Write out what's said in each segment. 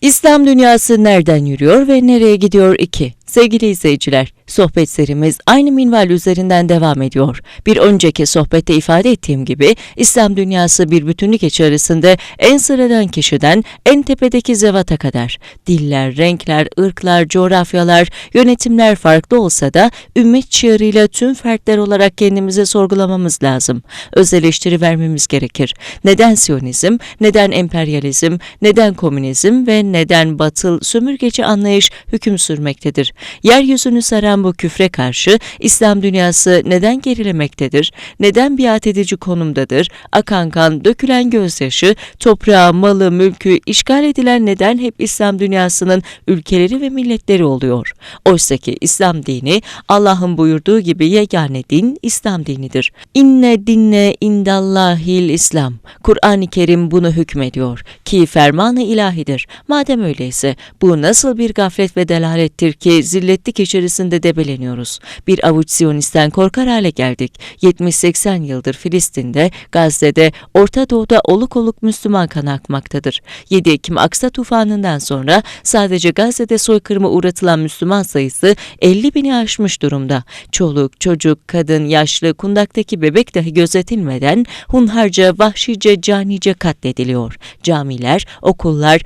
İslam dünyası nereden yürüyor ve nereye gidiyor 2. Sevgili izleyiciler, sohbet serimiz aynı minval üzerinden devam ediyor. Bir önceki sohbette ifade ettiğim gibi İslam dünyası bir bütünlük içerisinde en sıradan kişiden en tepedeki zevata kadar diller, renkler, ırklar, coğrafyalar, yönetimler farklı olsa da ümmet çığırıyla tüm fertler olarak kendimize sorgulamamız lazım. Öz vermemiz gerekir. Neden Siyonizm, neden emperyalizm, neden komünizm ve neden batıl sömürgeci anlayış hüküm sürmektedir? Yeryüzünü saran bu küfre karşı İslam dünyası neden gerilemektedir? Neden biat edici konumdadır? Akan kan, dökülen gözyaşı, toprağı, malı, mülkü işgal edilen neden hep İslam dünyasının ülkeleri ve milletleri oluyor? Oysa ki İslam dini Allah'ın buyurduğu gibi yegane din İslam dinidir. İnne dinne indallahil İslam. Kur'an-ı Kerim bunu hükmediyor ki fermanı ilahidir. Madem öyleyse bu nasıl bir gaflet ve delalettir ki zilletlik içerisinde debeleniyoruz. Bir avuç Siyonisten korkar hale geldik. 70-80 yıldır Filistin'de, Gazze'de, Orta Doğu'da oluk oluk Müslüman kan akmaktadır. 7 Ekim Aksa tufanından sonra sadece Gazze'de soykırıma uğratılan Müslüman sayısı 50 bini aşmış durumda. Çoluk, çocuk, kadın, yaşlı, kundaktaki bebek dahi gözetilmeden hunharca, vahşice, canice katlediliyor. Camiler, okullar,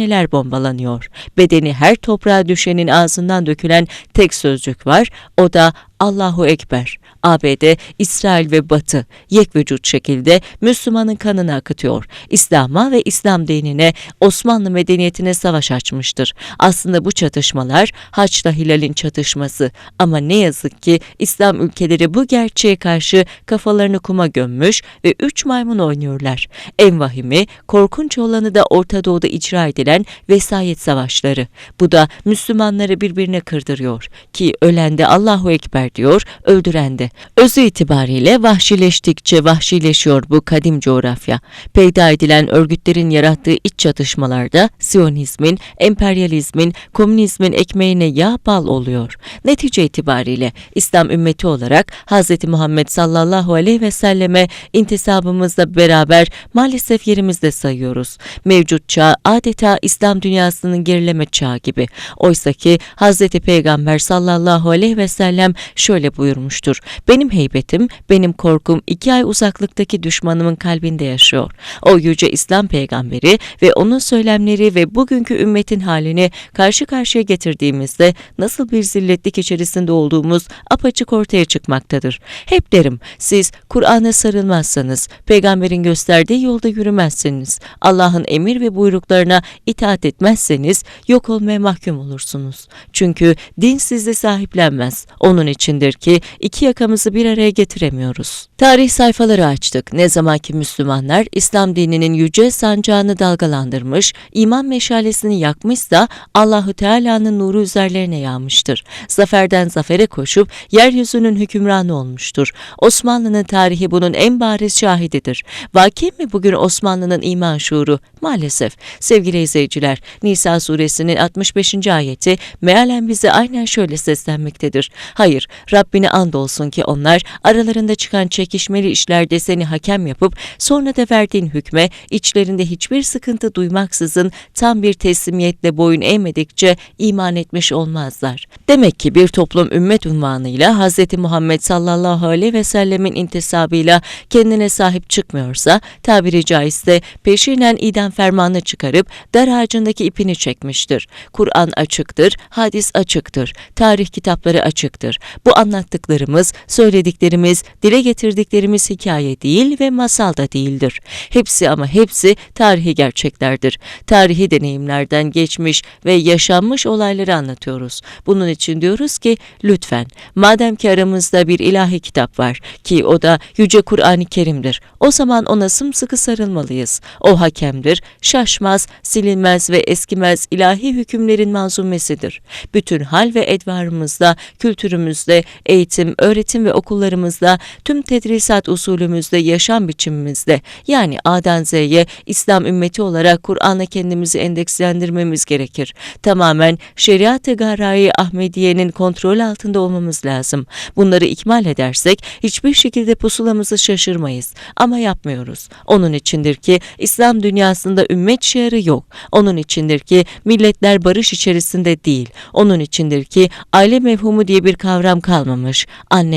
hastaneler bombalanıyor. Bedeni her toprağa düşenin ağzından dökülen tek sözcük var, o da Allahu Ekber. ABD, İsrail ve Batı yek vücut şekilde Müslümanın kanını akıtıyor. İslam'a ve İslam dinine, Osmanlı medeniyetine savaş açmıştır. Aslında bu çatışmalar Haç'la Hilal'in çatışması ama ne yazık ki İslam ülkeleri bu gerçeğe karşı kafalarını kuma gömmüş ve üç maymun oynuyorlar. En vahimi, korkunç olanı da Orta Doğu'da icra edilen vesayet savaşları. Bu da Müslümanları birbirine kırdırıyor ki ölen de Allahu Ekber diyor, öldüren de. Özü itibariyle vahşileştikçe vahşileşiyor bu kadim coğrafya. Peyda edilen örgütlerin yarattığı iç çatışmalarda Siyonizmin, emperyalizmin, komünizmin ekmeğine yağ bal oluyor. Netice itibariyle İslam ümmeti olarak Hz. Muhammed sallallahu aleyhi ve selleme intisabımızla beraber maalesef yerimizde sayıyoruz. Mevcut çağ adeta İslam dünyasının gerileme çağı gibi. Oysa ki Hz. Peygamber sallallahu aleyhi ve sellem şöyle buyurmuştur. Benim heybetim, benim korkum iki ay uzaklıktaki düşmanımın kalbinde yaşıyor. O yüce İslam peygamberi ve onun söylemleri ve bugünkü ümmetin halini karşı karşıya getirdiğimizde nasıl bir zilletlik içerisinde olduğumuz apaçık ortaya çıkmaktadır. Hep derim, siz Kur'an'a sarılmazsanız, peygamberin gösterdiği yolda yürümezseniz, Allah'ın emir ve buyruklarına itaat etmezseniz yok olmaya mahkum olursunuz. Çünkü din sizi sahiplenmez. Onun içindir ki iki yakamızı bir araya getiremiyoruz. Tarih sayfaları açtık. Ne zaman ki Müslümanlar İslam dininin yüce sancağını dalgalandırmış, iman meşalesini yakmışsa Allahü Teala'nın nuru üzerlerine yağmıştır. Zaferden zafere koşup yeryüzünün hükümranı olmuştur. Osmanlı'nın tarihi bunun en bariz şahididir. Vaki mi bugün Osmanlı'nın iman şuuru? Maalesef. Sevgili izleyiciler, Nisa suresinin 65. ayeti mealen bize aynen şöyle seslenmektedir. Hayır, Rabbini andolsun ki onlar aralarında çıkan çekişmeli işlerde seni hakem yapıp sonra da verdiğin hükme içlerinde hiçbir sıkıntı duymaksızın tam bir teslimiyetle boyun eğmedikçe iman etmiş olmazlar. Demek ki bir toplum ümmet unvanıyla Hz. Muhammed sallallahu aleyhi ve sellemin intisabıyla kendine sahip çıkmıyorsa tabiri caizse peşinen idam fermanı çıkarıp dar ağacındaki ipini çekmiştir. Kur'an açıktır, hadis açıktır, tarih kitapları açıktır. Bu anlattıklarımız, söylediklerimiz, dile getirdiklerimiz hikaye değil ve masal da değildir. Hepsi ama hepsi tarihi gerçeklerdir. Tarihi deneyimlerden geçmiş ve yaşanmış olayları anlatıyoruz. Bunun için diyoruz ki lütfen madem ki aramızda bir ilahi kitap var ki o da Yüce Kur'an-ı Kerim'dir. O zaman ona sımsıkı sarılmalıyız. O hakemdir, şaşmaz, silinmez ve eskimez ilahi hükümlerin manzumesidir. Bütün hal ve edvarımızda, kültürümüzde, eğitim, öğretim ve okullarımızda, tüm tedrisat usulümüzde, yaşam biçimimizde yani A'dan Z'ye İslam ümmeti olarak Kur'an'a kendimizi endekslendirmemiz gerekir. Tamamen şeriat-ı garai Ahmediye'nin kontrol altında olmamız lazım. Bunları ikmal edersek hiçbir şekilde pusulamızı şaşırmayız ama yapmıyoruz. Onun içindir ki İslam dünyasında ümmet şiarı yok. Onun içindir ki milletler barış içerisinde değil. Onun içindir ki aile mevhumu diye bir kavram kalmamış.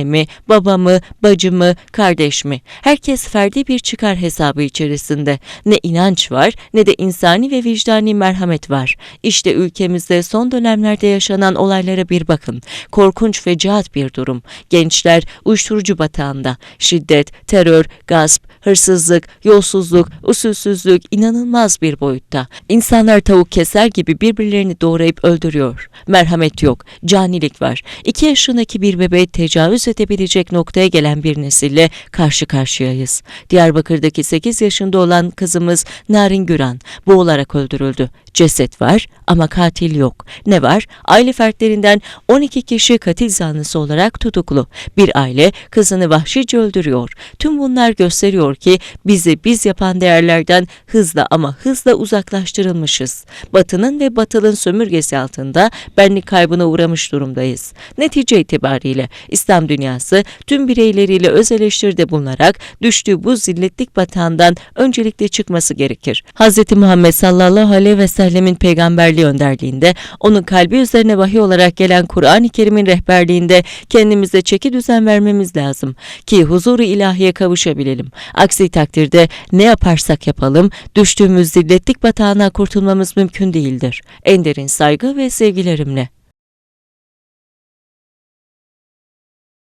Annemi, babamı, bacımı, kardeş mi? Herkes ferdi bir çıkar hesabı içerisinde. Ne inanç var ne de insani ve vicdani merhamet var. İşte ülkemizde son dönemlerde yaşanan olaylara bir bakın. Korkunç fecaat bir durum. Gençler uyuşturucu batağında. Şiddet, terör, gasp, hırsızlık, yolsuzluk, usulsüzlük inanılmaz bir boyutta. İnsanlar tavuk keser gibi birbirlerini doğrayıp öldürüyor. Merhamet yok, canilik var. İki yaşındaki bir bebeği tecavüz edebilecek noktaya gelen bir nesille karşı karşıyayız. Diyarbakır'daki 8 yaşında olan kızımız Narin Güran boğularak öldürüldü. Ceset var ama katil yok. Ne var? Aile fertlerinden 12 kişi katil zanlısı olarak tutuklu. Bir aile kızını vahşice öldürüyor. Tüm bunlar gösteriyor ki bizi biz yapan değerlerden hızla ama hızla uzaklaştırılmışız. Batının ve batılın sömürgesi altında benlik kaybına uğramış durumdayız. Netice itibariyle İslam dünyası tüm bireyleriyle öz eleştiride bulunarak düştüğü bu zilletlik batağından öncelikle çıkması gerekir. Hz. Muhammed sallallahu aleyhi ve sellemin peygamberliği önderliğinde, onun kalbi üzerine vahiy olarak gelen Kur'an-ı Kerim'in rehberliğinde kendimize çeki düzen vermemiz lazım ki huzuru ilahiye kavuşabilelim. Aksi takdirde ne yaparsak yapalım düştüğümüz zilletlik batağına kurtulmamız mümkün değildir. En derin saygı ve sevgilerimle.